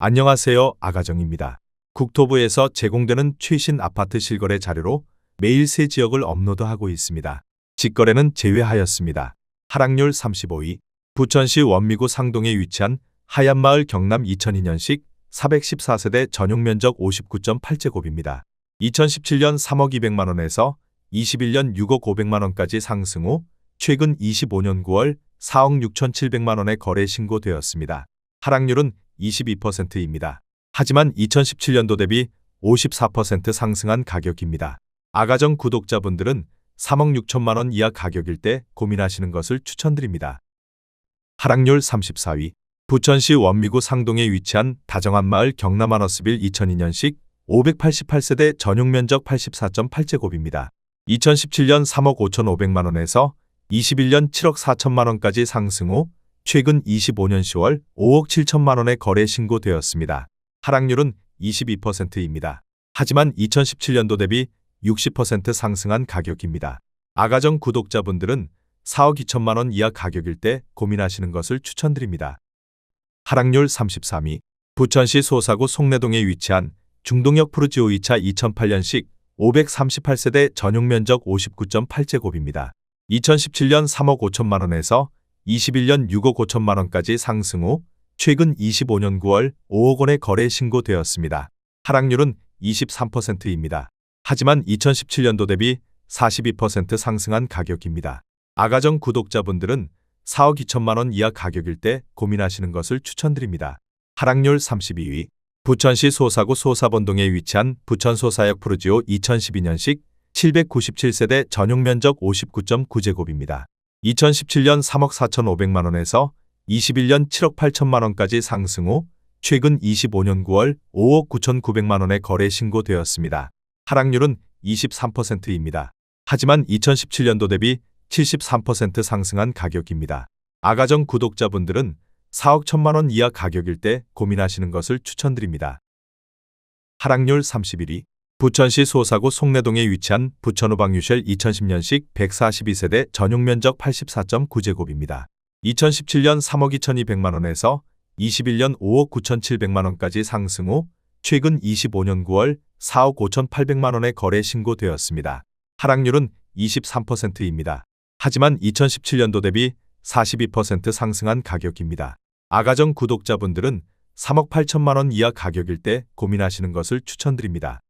안녕하세요. 아가정입니다. 국토부에서 제공되는 최신 아파트 실거래 자료로 매일 새 지역을 업로드하고 있습니다. 직거래는 제외하였습니다. 하락률 35위. 부천시 원미구 상동에 위치한 하얀마을 경남 2002년식 414세대 전용 면적 59.8제곱입니다. 2017년 3억 200만 원에서 21년 6억 500만 원까지 상승 후 최근 25년 9월 4억 6,700만 원에 거래 신고되었습니다. 하락률은 22%입니다. 하지만 2017년도 대비 54% 상승한 가격입니다. 아가정 구독자분들은 3억 6천만 원 이하 가격일 때 고민하시는 것을 추천드립니다. 하락률 34위. 부천시 원미구 상동에 위치한 다정한 마을 경남 아너스빌 2002년식 588세대 전용 면적 84.8제곱입니다. 2017년 3억 5,500만 원에서 21년 7억 4천만 원까지 상승 후 최근 25년 10월 5억 7천만 원에 거래 신고되었습니다. 하락률은 22%입니다. 하지만 2017년도 대비 60% 상승한 가격입니다. 아가정 구독자분들은 4억 2천만 원 이하 가격일 때 고민하시는 것을 추천드립니다. 하락률 33위. 부천시 소사구 송내동에 위치한 중동역 푸르지오 2차 2008년식 538세대 전용 면적 59.8제곱입니다. 2017년 3억 5천만 원에서 21년 6억 5천만 원까지 상승 후 최근 25년 9월 5억 원에 거래 신고되었습니다. 하락률은 23%입니다. 하지만 2017년도 대비 42% 상승한 가격입니다. 아가정 구독자분들은 4억 2천만 원 이하 가격일 때 고민하시는 것을 추천드립니다. 하락률 32위. 부천시 소사구 소사본동에 위치한 부천소사역 푸르지오 2012년식 797세대 전용 면적 59.9제곱입니다. 2017년 3억 4천5백만 원에서 21년 7억 8천만 원까지 상승 후 최근 25년 9월 5억 9천9백만 원에 거래 신고되었습니다. 하락률은 23%입니다. 하지만 2017년도 대비 73% 상승한 가격입니다. 아가정 구독자분들은 4억 1천만 원 이하 가격일 때 고민하시는 것을 추천드립니다. 하락률 31위. 부천시 소사구 송내동에 위치한 부천호방유쉘 2010년식 142세대 전용 면적 84.9제곱입니다. 2017년 3억 2,200만 원에서 21년 5억 9,700만 원까지 상승 후 최근 25년 9월 4억 5,800만 원에 거래 신고되었습니다. 하락률은 23%입니다. 하지만 2017년도 대비 42% 상승한 가격입니다. 아가정 구독자분들은 3억 8천만 원 이하 가격일 때 고민하시는 것을 추천드립니다.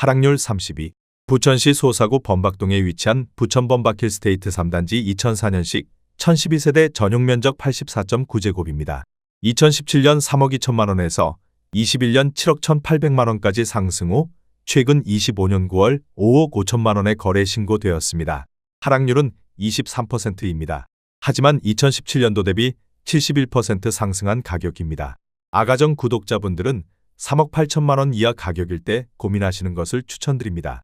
하락률 32. 부천시 소사구 범박동에 위치한 부천 범박힐 스테이트 3단지 2004년식 1012세대 전용 면적 84.9제곱입니다. 2017년 3억 2천만 원에서 21년 7억 1,800만 원까지 상승 후 최근 25년 9월 5억 5천만 원에 거래 신고되었습니다. 하락률은 23%입니다. 하지만 2017년도 대비 71% 상승한 가격입니다. 아가정 구독자분들은 3억 8천만 원 이하 가격일 때 고민하시는 것을 추천드립니다.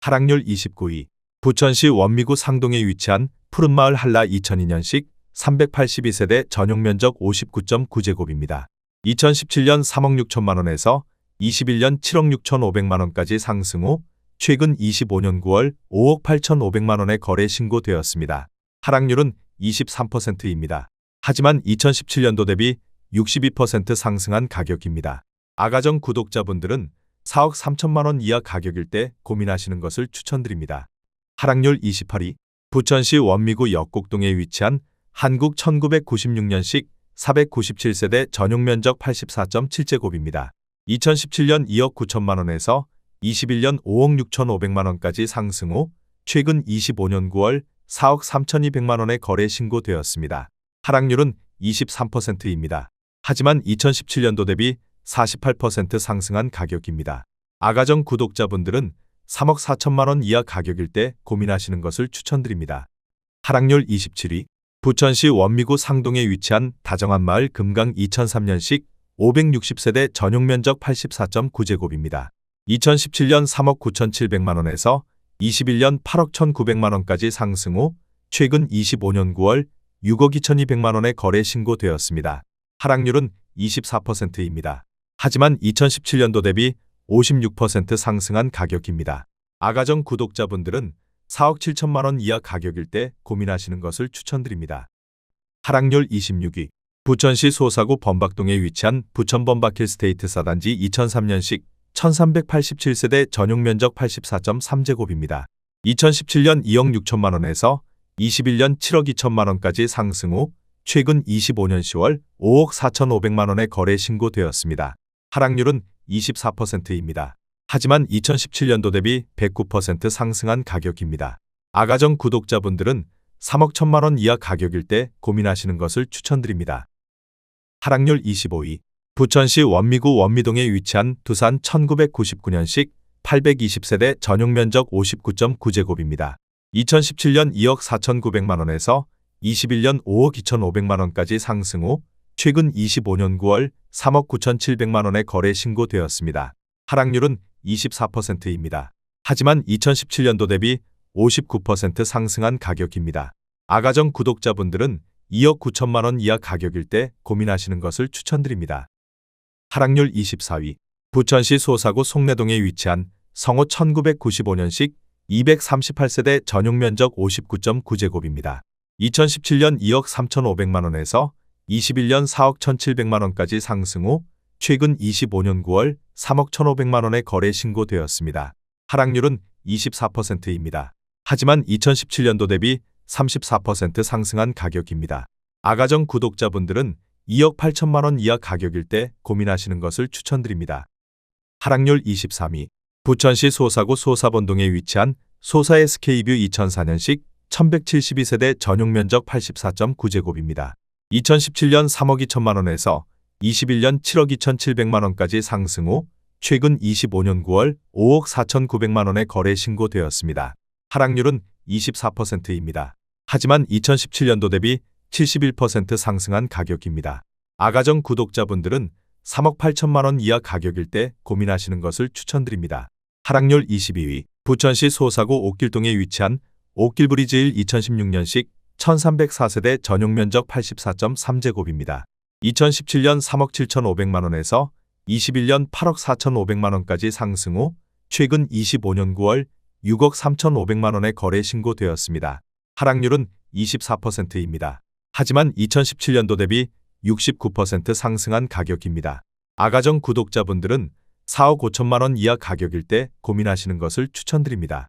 하락률 29위. 부천시 원미구 상동에 위치한 푸른마을 한라 2002년식 382세대 전용 면적 59.9제곱입니다. 2017년 3억 6천만 원에서 21년 7억 6천 5백만 원까지 상승 후 최근 25년 9월 5억 8천5백만 원에 거래 신고되었습니다. 하락률은 23%입니다. 하지만 2017년도 대비 62% 상승한 가격입니다. 아가정 구독자분들은 4억 3천만 원 이하 가격일 때 고민하시는 것을 추천드립니다. 하락률 28위. 부천시 원미구 역곡동에 위치한 한국 1996년식 497세대 전용 면적 84.7제곱입니다. 2017년 2억 9천만 원에서 21년 5억 6천 5백만 원까지 상승 후 최근 25년 9월 4억 3,200만 원에 거래 신고되었습니다. 하락률은 23%입니다. 하지만 2017년도 대비 48% 상승한 가격입니다. 아가정 구독자분들은 3억 4천만 원 이하 가격일 때 고민하시는 것을 추천드립니다. 하락률 27위. 부천시 원미구 상동에 위치한 다정한 마을 금강 2003년식 560세대 전용 면적 84.9제곱입니다. 2017년 3억 9,700만 원에서 21년 8억 1,900만 원까지 상승 후 최근 25년 9월 6억 2,200만 원에 거래 신고되었습니다. 하락률은 24%입니다. 하지만 2017년도 대비 56% 상승한 가격입니다. 아가정 구독자분들은 4억 7천만 원 이하 가격일 때 고민하시는 것을 추천드립니다. 하락률 26위. 부천시 소사구 범박동에 위치한 부천 범박힐 스테이트 사단지 2003년식 1387세대 전용 면적 84.3제곱입니다. 2017년 2억 6천만 원에서 21년 7억 2천만 원까지 상승 후 최근 25년 10월 5억 4천5백만 원에 거래 신고되었습니다. 하락률은 24%입니다. 하지만 2017년도 대비 109% 상승한 가격입니다. 아가정 구독자분들은 3억 1천만 원 이하 가격일 때 고민하시는 것을 추천드립니다. 하락률 25위 부천시 원미구 원미동에 위치한 두산 1999년식 820세대 전용 면적 59.9제곱입니다. 2017년 2억 4,900만 원에서 21년 5억 2,500만 원까지 상승 후 최근 25년 9월 3억 9,700만 원에 거래 신고되었습니다. 하락률은 24%입니다. 하지만 2017년도 대비 59% 상승한 가격입니다. 아가정 구독자분들은 2억 9천만 원 이하 가격일 때 고민하시는 것을 추천드립니다. 하락률 24위 부천시 소사구 송내동에 위치한 성호 1995년식 238세대 전용 면적 59.9제곱입니다. 2017년 2억 3,500만 원에서 21년 4억 1,700만 원까지 상승 후 최근 25년 9월 3억 1,500만 원에 거래 신고되었습니다. 하락률은 24%입니다. 하지만 2017년도 대비 34% 상승한 가격입니다. 아가정 구독자분들은 2억 8천만 원 이하 가격일 때 고민하시는 것을 추천드립니다. 하락률 23위 부천시 소사구 소사번동에 위치한 소사 SK뷰 2004년식 1172세대 전용 면적 84.9제곱입니다. 2017년 3억 2천만 원에서 21년 7억 2천7백만 원까지 상승 후 최근 25년 9월 5억 4천9백만 원에 거래 신고되었습니다. 하락률은 24%입니다. 하지만 2017년도 대비 71% 상승한 가격입니다. 아가정 구독자분들은 3억 8천만 원 이하 가격일 때 고민하시는 것을 추천드립니다. 하락률 22위 부천시 소사구 옥길동에 위치한 옥길브리즈일 2016년식 1304세대 전용 면적 84.3제곱입니다. 2017년 3억 7천5백만 원에서 21년 8억 4천5백만 원까지 상승 후 최근 25년 9월 6억 3천5백만 원에 거래 신고되었습니다. 하락률은 24%입니다. 하지만 2017년도 대비 69% 상승한 가격입니다. 아가정 구독자분들은 4억 5천만 원 이하 가격일 때 고민하시는 것을 추천드립니다.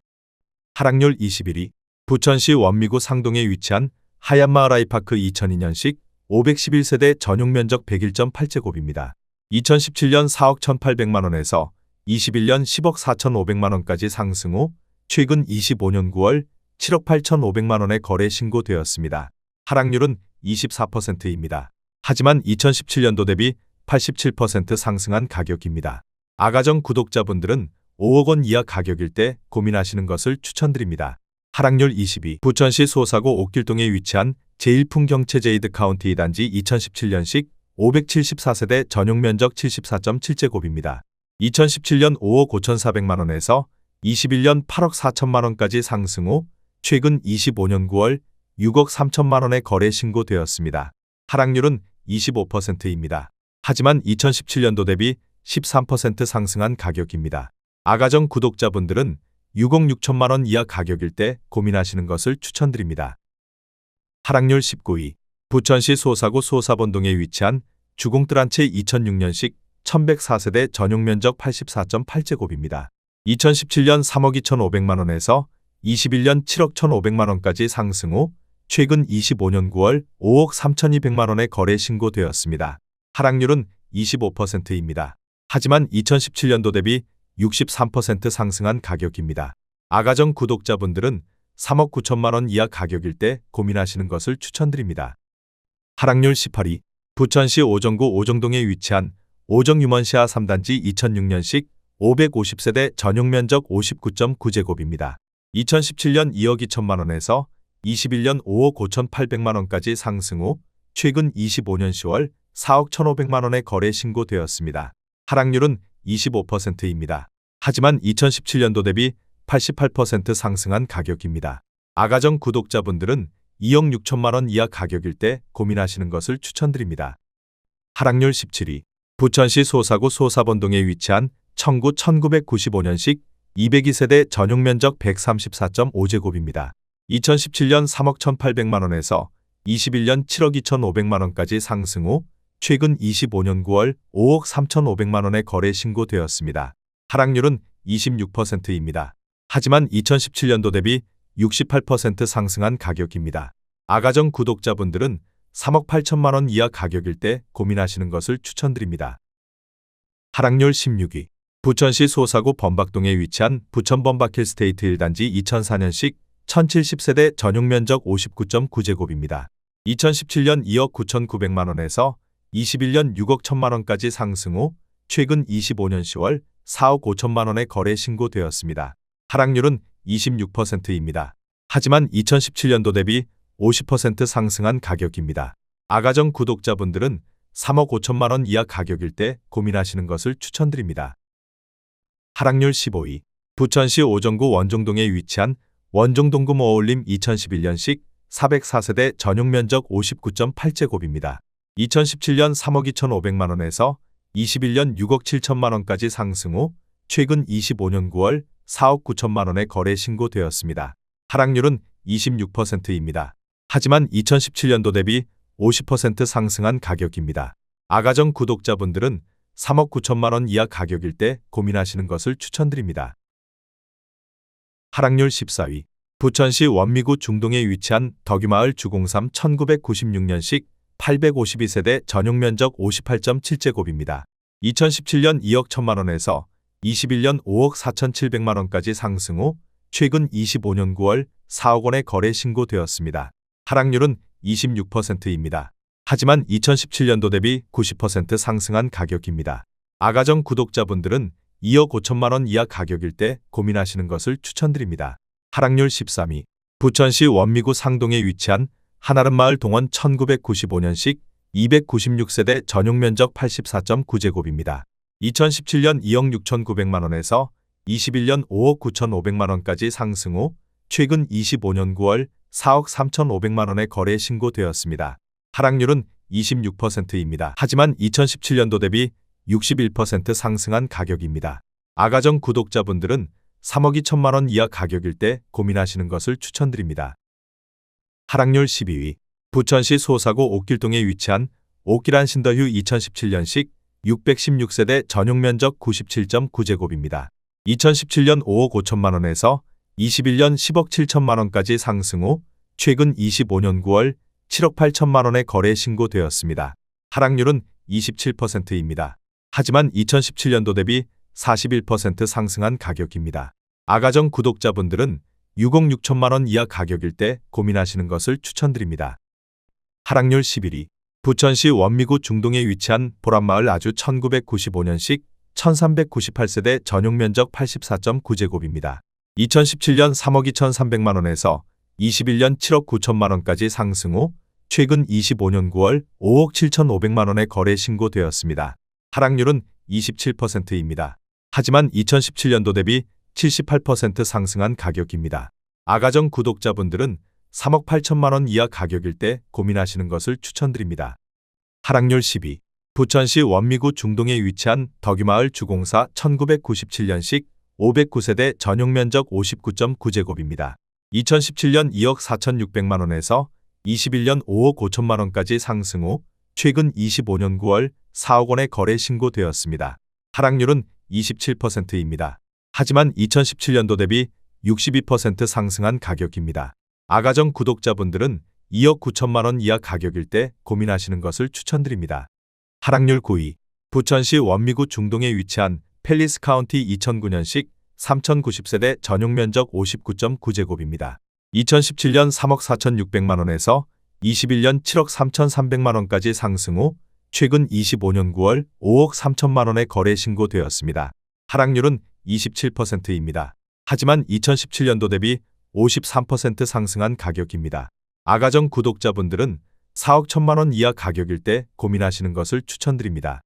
하락률 21위 부천시 원미구 상동에 위치한 하얀마을 아이파크 2002년식 511세대 전용 면적 101.8제곱입니다. 2017년 4억 1,800만 원에서 21년 10억 4,500만 원까지 상승 후 최근 25년 9월 7억 8,500만 원에 거래 신고되었습니다. 하락률은 24%입니다. 하지만 2017년도 대비 87% 상승한 가격입니다. 아가정 구독자분들은 5억 원 이하 가격일 때 고민하시는 것을 추천드립니다. 하락률 22 부천시 소사구 옥길동에 위치한 제1풍경채 제이드 카운티 단지 2017년식 574세대 전용 면적 74.7제곱입니다. 2017년 5억 5,400만 원에서 21년 8억 4천만 원까지 상승 후 최근 25년 9월 6억 3천만 원에 거래 신고되었습니다. 하락률은 25%입니다. 하지만 2017년도 대비 13% 상승한 가격입니다. 아가정 구독자분들은 6억 6천만 원 이하 가격일 때 고민하시는 것을 추천드립니다. 하락률 19위 부천시 소사구 소사번동에 위치한 주공뜰 한채 2006년식 1104세대 전용 면적 84.8제곱입니다. 2017년 3억 2천5백만 원에서 21년 7억 1,500만 원까지 상승 후 최근 25년 9월 5억 3,200만 원에 거래 신고되었습니다. 하락률은 25%입니다. 하지만 2017년도 대비 63% 상승한 가격입니다. 아가정 구독자분들은 3억 9천만 원 이하 가격일 때 고민하시는 것을 추천드립니다. 하락률 18위 부천시 오정구 오정동에 위치한 오정유먼시아 3단지 2006년식 550세대 전용 면적 59.9제곱입니다. 2017년 2억 2천만 원에서 21년 5억 5천 8백만 원까지 상승 후 최근 25년 10월 4억 1,500만 원에 거래 신고되었습니다. 하락률은 25%입니다. 하지만 2017년도 대비 88% 상승한 가격입니다. 아가정 구독자분들은 2억 6천만 원 이하 가격일 때 고민하시는 것을 추천드립니다. 하락률 17위 부천시 소사구 소사번동에 위치한 청구 1995년식 202세대 전용 면적 134.5제곱입니다. 2017년 3억 1,800만 원에서 21년 7억 2,500만 원까지 상승 후 최근 25년 9월 5억 3,500만 원의 거래 신고되었습니다. 하락률은 26%입니다. 하지만 2017년도 대비 68% 상승한 가격입니다. 아가정 구독자분들은 3억 8천만 원 이하 가격일 때 고민하시는 것을 추천드립니다. 하락률 16위 부천시 소사구 범박동에 위치한 부천 범박힐 스테이트 1단지 2004년식 1070세대 전용 면적 59.9제곱입니다. 2017년 2억 9,900만 원에서 21년 6억 1천만 원까지 상승 후 최근 25년 10월 4억 5천만 원의 거래 신고되었습니다. 하락률은 26%입니다. 하지만 2017년도 대비 50% 상승한 가격입니다. 아가정 구독자분들은 3억 5천만 원 이하 가격일 때 고민하시는 것을 추천드립니다. 하락률 15위 부천시 오정구 원종동에 위치한 원종동금 어울림 2011년식 404세대 전용 면적 59.8제곱입니다. 2017년 3억 2,500만 원에서 21년 6억 7천만 원까지 상승 후 최근 25년 9월 4억 9천만 원의 거래 신고되었습니다. 하락률은 26%입니다. 하지만 2017년도 대비 50% 상승한 가격입니다. 아가정 구독자분들은 3억 9천만 원 이하 가격일 때 고민하시는 것을 추천드립니다. 하락률 14위 부천시 원미구 중동에 위치한 덕유마을 주공삼 1996년식 852세대 전용 면적 58.7제곱입니다. 2017년 2억 1천만 원에서 21년 5억 4천7백만 원까지 상승 후 최근 25년 9월 4억 원의 거래 신고되었습니다. 하락률은 26%입니다. 하지만 2017년도 대비 90% 상승한 가격입니다. 아가정 구독자분들은 2억 5천만 원 이하 가격일 때 고민하시는 것을 추천드립니다. 하락률 13위 부천시 원미구 상동에 위치한 한아름마을 동원 1995년식 296세대 전용 면적 84.9제곱입니다. 2017년 2억 6,900만 원에서 21년 5억 9,500만 원까지 상승 후 최근 25년 9월 4억 3,500만 원의 거래 신고되었습니다. 하락률은 26%입니다. 하지만 2017년도 대비 61% 상승한 가격입니다. 아가정 구독자분들은 3억 2천만 원 이하 가격일 때 고민하시는 것을 추천드립니다. 하락률 12위 부천시 소사구 옥길동에 위치한 옥길한 신더휴 2017년식 616세대 전용 면적 97.9제곱입니다. 2017년 5억 5천만 원에서 21년 10억 7천만 원까지 상승 후 최근 25년 9월 7억 8천만 원의 거래 신고되었습니다. 하락률은 27%입니다. 하지만 2017년도 대비 41% 상승한 가격입니다. 아가정 구독자분들은 6억 6천만 원 이하 가격일 때 고민하시는 것을 추천드립니다. 하락률 11위 부천시 원미구 중동에 위치한 보란마을 아주 1995년식 1398세대 전용 면적 84.9제곱입니다. 2017년 3억 2,300만 원에서 21년 7억 9천만 원까지 상승 후 최근 25년 9월 5억 7천5백만 원의 거래 신고되었습니다. 하락률은 27%입니다. 하지만 2017년도 대비 78% 상승한 가격입니다. 아가정 구독자분들은 3억 8천만 원 이하 가격일 때 고민하시는 것을 추천드립니다. 하락률 12. 부천시 원미구 중동에 위치한 덕유마을 주공사 1997년식 509세대 전용 면적 59.9제곱입니다. 2017년 2억 4,600만 원에서 21년 5억 5천만 원까지 상승 후 최근 25년 9월 4억 원의 거래 신고되었습니다. 하락률은 27%입니다. 하지만 2017년도 대비 62% 상승한 가격입니다. 아가정 구독자분들은 2억 9천만 원 이하 가격일 때 고민하시는 것을 추천드립니다. 하락률 9위 부천시 원미구 중동에 위치한 펠리스 카운티 2009년식 3090세대 전용 면적 59.9제곱입니다. 2017년 3억 4,600만 원에서 21년 7억 3,300만 원까지 상승 후 최근 25년 9월 5억 3천만 원의 거래 신고되었습니다. 하락률은 27%입니다. 하지만 2017년도 대비 53% 상승한 가격입니다. 아가정 구독자분들은 4억 1천만 원 이하 가격일 때 고민하시는 것을 추천드립니다.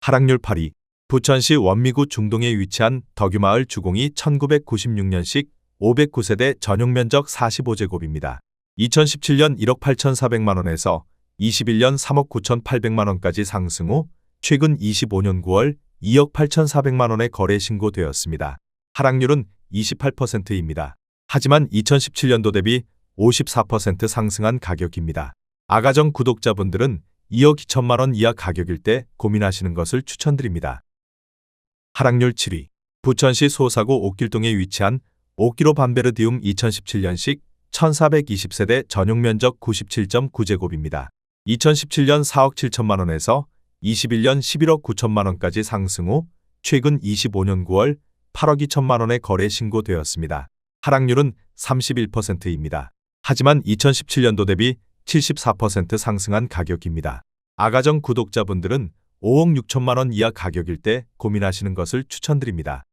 하락률 8위 부천시 원미구 중동에 위치한 덕유마을 주공이 1996년식 509세대 전용 면적 45제곱입니다. 2017년 1억 8,400만 원에서 21년 3억 9,800만 원까지 상승 후 최근 25년 9월 2억 8,400만 원의 거래 신고되었습니다. 하락률은 28%입니다. 하지만 2017년도 대비 54% 상승한 가격입니다. 아가정 구독자분들은 2억 2천만 원 이하 가격일 때 고민하시는 것을 추천드립니다. 하락률 7위. 부천시 소사구 옥길동에 위치한 옥기로 반베르디움 2017년식 1420세대 전용 면적 97.9제곱입니다. 2017년 4억 7천만 원에서 21년 11억 9천만 원까지 상승 후 최근 25년 9월 8억 2천만 원에 거래 신고되었습니다. 하락률은 31%입니다. 하지만 2017년도 대비 74% 상승한 가격입니다. 아가정 구독자분들은 5억 6천만 원 이하 가격일 때 고민하시는 것을 추천드립니다.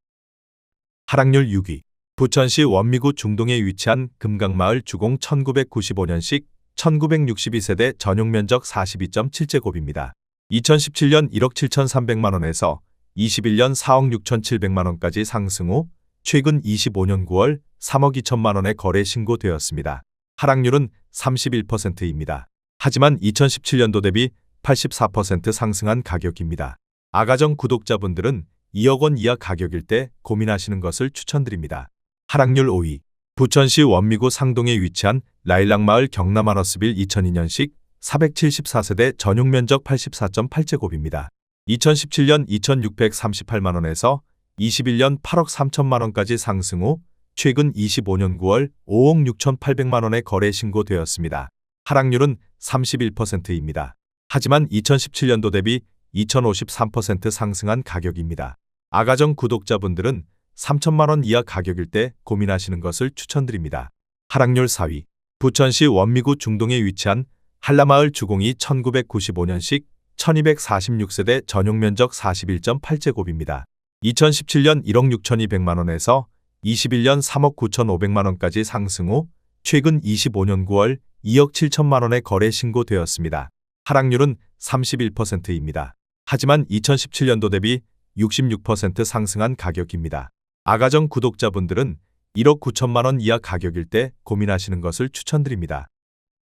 하락률 6위. 부천시 원미구 중동에 위치한 금강마을 주공 1995년식 1962세대 전용 면적 42.7제곱입니다. 2017년 1억 7,300만 원에서 21년 4억 6,700만 원까지 상승 후 최근 25년 9월 3억 2천만 원에 거래 신고되었습니다. 하락률은 31%입니다. 하지만 2017년도 대비 84% 상승한 가격입니다. 아가정 구독자분들은 2억 원 이하 가격일 때 고민하시는 것을 추천드립니다. 하락률 5위. 부천시 원미구 상동에 위치한 라일락마을 경남아너스빌 2002년식 474세대 전용 면적 84.8제곱입니다. 2017년 2,638만원에서 21년 8억 3천만원까지 상승 후 최근 25년 9월 5억 6,800만원에 거래 신고되었습니다. 하락률은 31%입니다. 하지만 2017년도 대비 2,053% 상승한 가격입니다. 아가정 구독자분들은 3천만 원 이하 가격일 때 고민하시는 것을 추천드립니다. 하락률 4위. 부천시 원미구 중동에 위치한 한라마을 주공이 1995년식 1246세대 전용 면적 41.8제곱입니다. 2017년 1억 6,200만 원에서 21년 3억 9,500만 원까지 상승 후 최근 25년 9월 2억 7천만 원에 거래 신고되었습니다. 하락률은 31%입니다. 하지만 2017년도 대비 66% 상승한 가격입니다. 아가정 구독자분들은 1억 9천만 원 이하 가격일 때 고민하시는 것을 추천드립니다.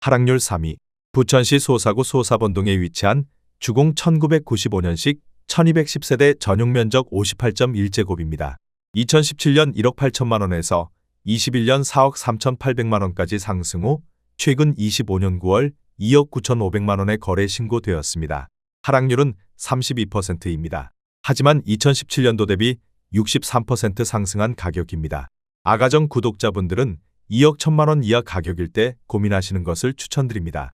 하락률 3위. 부천시 소사구 소사본동에 위치한 주공 1995년식 1210세대 전용 면적 58.1제곱입니다. 2017년 1억 8천만 원에서 21년 4억 3,800만 원까지 상승 후 최근 25년 9월 2억 9,500만 원에 거래 신고되었습니다. 하락률은 32%입니다. 하지만 2017년도 대비 63% 상승한 가격입니다. 아가정 구독자분들은 2억 1천만 원 이하 가격일 때 고민하시는 것을 추천드립니다.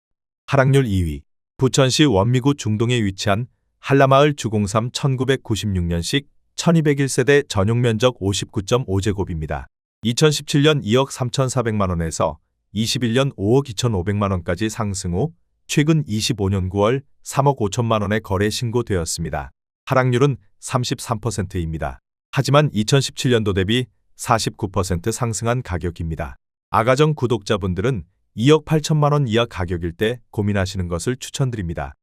하락률 2위. 부천시 원미구 중동에 위치한 한라마을 주공삼 1996년식 1201세대 전용 면적 59.5제곱입니다. 2017년 2억 3,400만 원에서 21년 5억 2,500만 원까지 상승 후 최근 25년 9월 3억 5천만 원에 거래 신고되었습니다. 하락률은 33%입니다. 하지만 2017년도 대비 49% 상승한 가격입니다. 아가정 구독자분들은 2억 8천만 원 이하 가격일 때 고민하시는 것을 추천드립니다.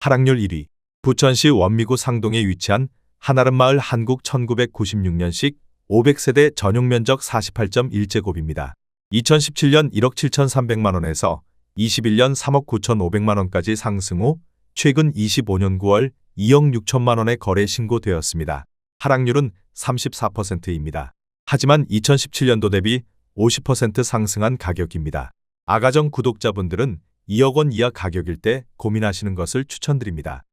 하락률 1위. 부천시 원미구 상동에 위치한 한아름마을 한국 1996년식 500세대 전용 면적 48.1제곱입니다. 2017년 1억 7,300만 원에서 21년 3억 9,500만 원까지 상승 후 최근 25년 9월 2억 6천만 원에 거래 신고되었습니다. 하락률은 34%입니다. 하지만 2017년도 대비 50% 상승한 가격입니다. 아가정 구독자분들은 2억 원 이하 가격일 때 고민하시는 것을 추천드립니다.